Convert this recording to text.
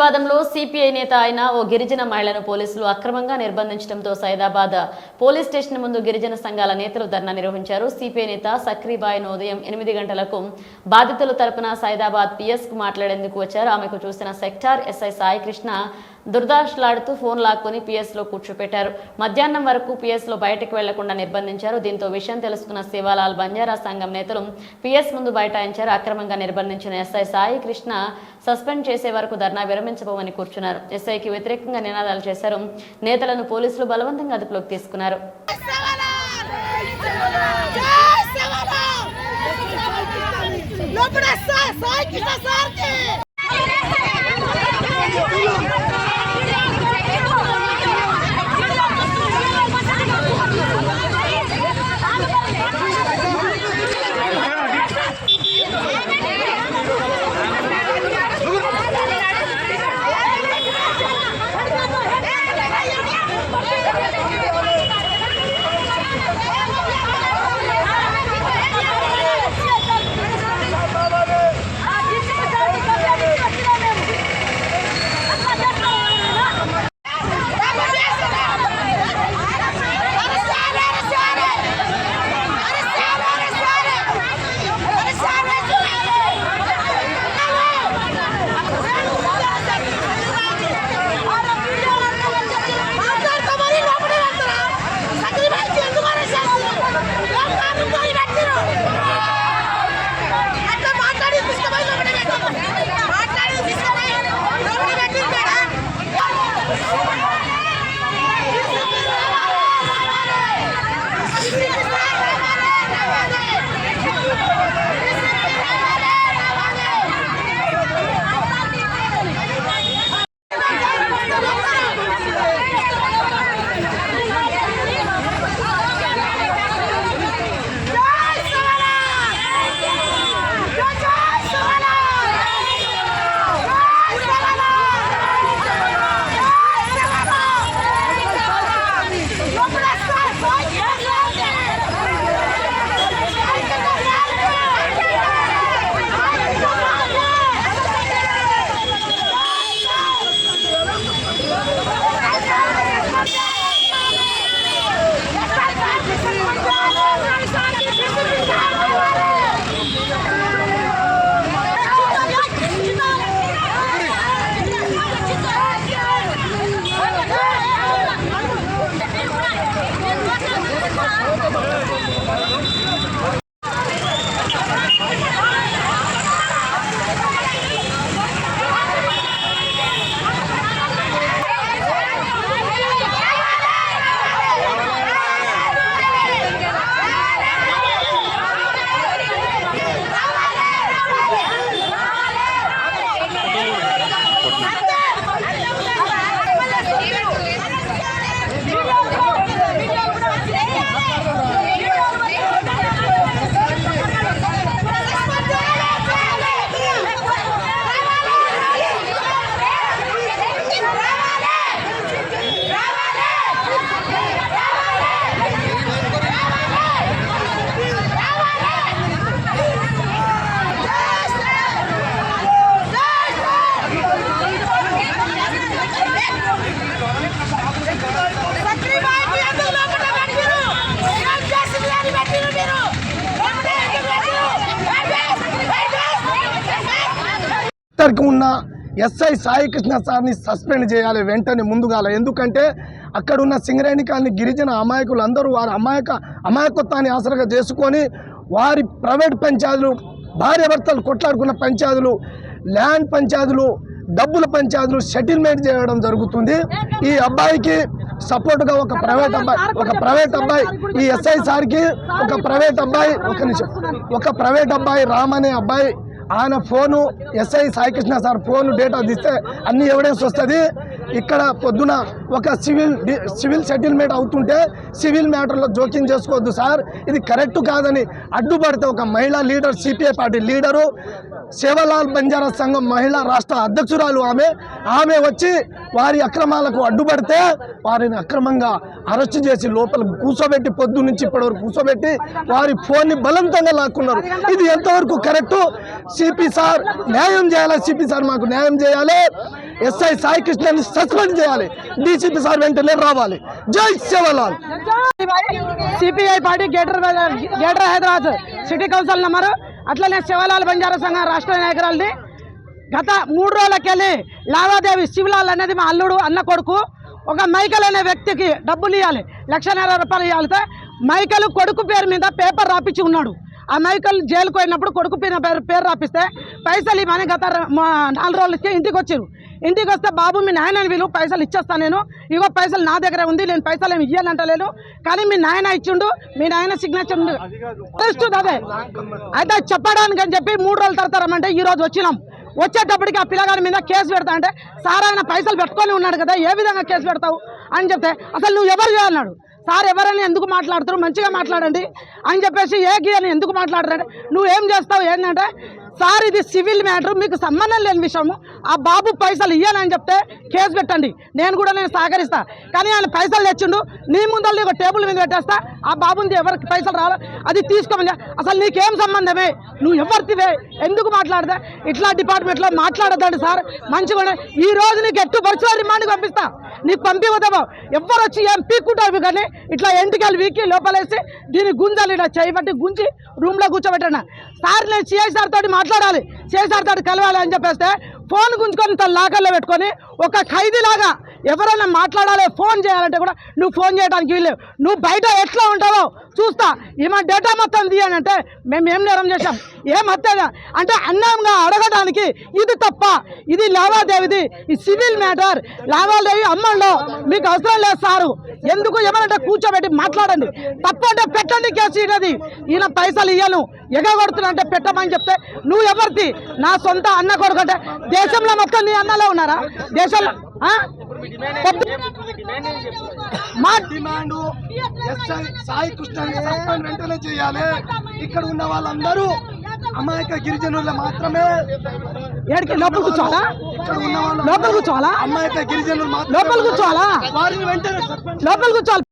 వివాదంలో సిపిఐ నేత అయిన ఓ గిరిజన మహిళను పోలీసులు అక్రమంగా నిర్బంధించడంతో సైదాబాద్ పోలీస్ స్టేషన్ ముందు గిరిజన సంఘాల నేతలు ధర్నా నిర్వహించారు. సిపిఐ నేత సక్రీబాయిను ఉదయం ఎనిమిది గంటలకు బాధితుల తరపున సైదాబాద్ పిఎస్కు మాట్లాడేందుకు వచ్చారు. ఆమెకు చూసిన సెక్టార్ ఎస్ఐ సాయికృష్ణ దుర్దాషలాడుతూ ఫోన్ లాక్కొని పిఎస్లో కూర్చోపెట్టారు. మధ్యాహ్నం వరకు పిఎస్లో బయటకు వెళ్ళకుండా నిర్బంధించారు. దీంతో విషయం తెలుసుకున్న శివాలాల్ బంజారా సంఘం నేతలు పిఎస్ ముందు బైఠాయించారు. అక్రమంగా నిర్బంధించిన ఎస్ఐ సాయి కృష్ణ సస్పెండ్ చేసే వరకు ధర్నా విరమించబోమని కూర్చున్నారు. ఎస్ఐకి వ్యతిరేకంగా నినాదాలు చేశారు. నేతలను పోలీసులు బలవంతంగా అదుపులోకి తీసుకున్నారు. లోపల సార్ ఇద్దరికి ఉన్న ఎస్ఐ సాయికృష్ణ సార్ని సస్పెండ్ చేయాలి వెంటనే ముందుగాల. ఎందుకంటే అక్కడ ఉన్న సింగరేణి కాలనీ గిరిజన అమాయకులు అందరూ వారి అమాయక అమాయకత్వాన్ని ఆసరగా చేసుకొని వారి ప్రైవేట్ పంచాయతీలు భార్యాభర్తలు కొట్లాడుకున్న పంచాయతీలు ల్యాండ్ పంచాయతీలు డబ్బుల పంచాయతీలు సెటిల్మెంట్ చేయడం జరుగుతుంది. ఈ అబ్బాయికి సపోర్ట్గా ఒక ప్రైవేట్ అబ్బాయి ఒక ప్రైవేట్ అబ్బాయి ఈ ఎస్ఐ సార్కి ఒక ప్రైవేట్ అబ్బాయి ఒక నిమిషం ఒక ప్రైవేట్ అబ్బాయి రామ్ అనే అబ్బాయి ఆయన phone SI Saikrishna sir phone data తీస్తే అన్ని ఎవిడెన్స్ వస్తుంది. ఇక్కడ పొద్దున ఒక సివిల్ సివిల్ సెటిల్మెంట్ అవుతుంటే సివిల్ మ్యాటర్లో జోక్యం చేసుకోవద్దు సార్. ఇది కరెక్ట్ కాదని అడ్డుపడితే ఒక మహిళా leader CPI party leader Sevalal Banjara సంఘం మహిళా రాష్ట్ర అధ్యక్షురాలు ఆమె. ఆమె వచ్చి వారి అక్రమాలకు అడ్డుపడితే వారిని అక్రమంగా అరెస్ట్ చేసి లోపల కూర్చోబెట్టి పొద్దు నుంచి ఇప్పటివరకు కూర్చోబెట్టి వారి ఫోన్ని బలవంతంగా లాక్కున్నారు. ఇది ఎంతవరకు కరెక్ట్? సిపి సార్ న్యాయం చేయాలి? సిపి సార్ మాకు న్యాయం చేయాలి. ఎస్ఐ సాయి కృష్ణని సస్పెండ్ చేయాలి. డీసీపీ సార్ వెంటనే రావాలి. జై Sevalal CPI party greater greater Hyderabad city council number అట్లనే శివలాల్ బంజారా సంఘం రాష్ట్ర నాయకురాలని గత మూడు రోజులకెళ్ళి లావాదేవీ శివలాల్ అనేది మా అల్లుడు అన్న కొడుకు ఒక మైకల్ అనే వ్యక్తికి డబ్బులు ఇవ్వాలి లక్షన్నర రూపాయలు ఇవ్వాలితే మైకల్ కొడుకు పేరు మీద పేపర్ రాపించి ఉన్నాడు. ఆ మైకల్ జైలుకు పోయినప్పుడు కొడుకు పేరు పేరు పేరు రాపిస్తే పైసలు ఇవ్వని గత మా నాలుగు రోజులు ఇంటికి వచ్చారు ఇంటికి వస్తే బాబు మీ నాయన వీళ్ళు పైసలు ఇచ్చేస్తాను నేను. ఇగో పైసలు నా దగ్గర ఉంది నేను పైసలు ఏమి ఇయ్యాలంటలేను కానీ మీ నాయన ఇచ్చిండు మీ నాయన సిగ్నేచర్ ఉంది అదే. అయితే చెప్పడానికి అని చెప్పి మూడు రోజులు తరతారమంటే ఈ రోజు వచ్చినాం. వచ్చేటప్పటికి ఆ పిల్లగాడి మీద కేసు పెడతా అంటే సార్ ఆయన పైసలు పెట్టుకొని ఉన్నాడు కదా ఏ విధంగా కేసు పెడతావు? అని చెప్తే అసలు నువ్వు ఎవరు చేయాలన్నాడు సార్ ఎవరని ఎందుకు మాట్లాడుతారు మంచిగా మాట్లాడండి. అని చెప్పేసి ఏ గీయని ఎందుకు మాట్లాడరంటే నువ్వు ఏం చేస్తావు? ఏంటంటే సార్ ఇది సివిల్ మ్యాటర్ మీకు సంబంధం లేని విషయము. ఆ బాబు పైసలు ఇయ్యాలని చెప్తే కేసు పెట్టండి. నేను కూడా నేను సహకరిస్తా. కానీ ఆయన పైసలు తెచ్చిండు నీ ముందర నీకు టేబుల్ మీద పెట్టేస్తా. ఆ బాబుంది ఎవరికి పైసలు రావాలి అది తీసుకోమని అసలు నీకేం సంబంధమే? నువ్వు ఎవరితివే? ఎందుకు మాట్లాడదా? ఇట్లా డిపార్ట్మెంట్లో మాట్లాడద్దండి సార్. మంచిగా ఈ రోజు నీకు ఎట్టు పరిచయం రిమాండ్కి పంపిస్తా. నీకు పంపిపోతావు ఎవరు వచ్చి ఏం పీక్కుంటారు కానీ ఇట్లా ఎంటికలు వీకి లోపలేసి దీన్ని గుంజాలి ఇలా చేయబట్టి గుంజి రూమ్లో కూర్చోబెట్టాను? సార్ నేను సిఐ సార్ తోటి మాట్లాడాలి. సిఐ తాడు కలవాలి అని చెప్పేస్తే ఫోన్ గుంజుకొని తన లాకర్లో పెట్టుకొని ఒక ఖైదీలాగా ఎవరైనా మాట్లాడాలి ఫోన్ చేయాలంటే కూడా నువ్వు ఫోన్ చేయడానికి వీలు నువ్వు బయట ఎట్లా ఉంటావో చూస్తా. ఈమె డేటా మొత్తం తీయనంటే మేము ఏం నేరం చేశాం? ఏం హత్య అంటే అన్యాయంగా అడగడానికి ఇది తప్ప ఇది లావాదేవీది ఈ సివిల్ మ్యాటర్. లావాదేవీ అమ్మంలో మీకు అవసరం లేదు సారు. ఎందుకు ఎవరంటే కూర్చోబెట్టి మాట్లాడండి. తప్పు అంటే పెట్టండి కేసు ఇది ఈయన పైసలు ఇయ్యను. ఎగగొడుతున్నా అంటే పెట్టమని చెప్తే నువ్వు ఎవరిది? నా సొంత అన్న కొడుకు అంటే దేశంలో మొత్తం నీ అన్నలో ఉన్నారా? దేశంలో మా డిమాండ్ ఎస్ఐ సాయి సస్పెండ్ వెంటనే చేయాలి. ఇక్కడ ఉన్న వాళ్ళందరూ అమాయక గిరిజనులు మాత్రమే. ఏడికి లోపల కూర్చోవాలా? ఇక్కడ ఉన్న వాళ్ళు లోపల కూర్చోవాలా? అమాయక గిరిజనులు లోపల కూర్చోవాలా? వారిని వెంటనే లోపల కూర్చోవాలి.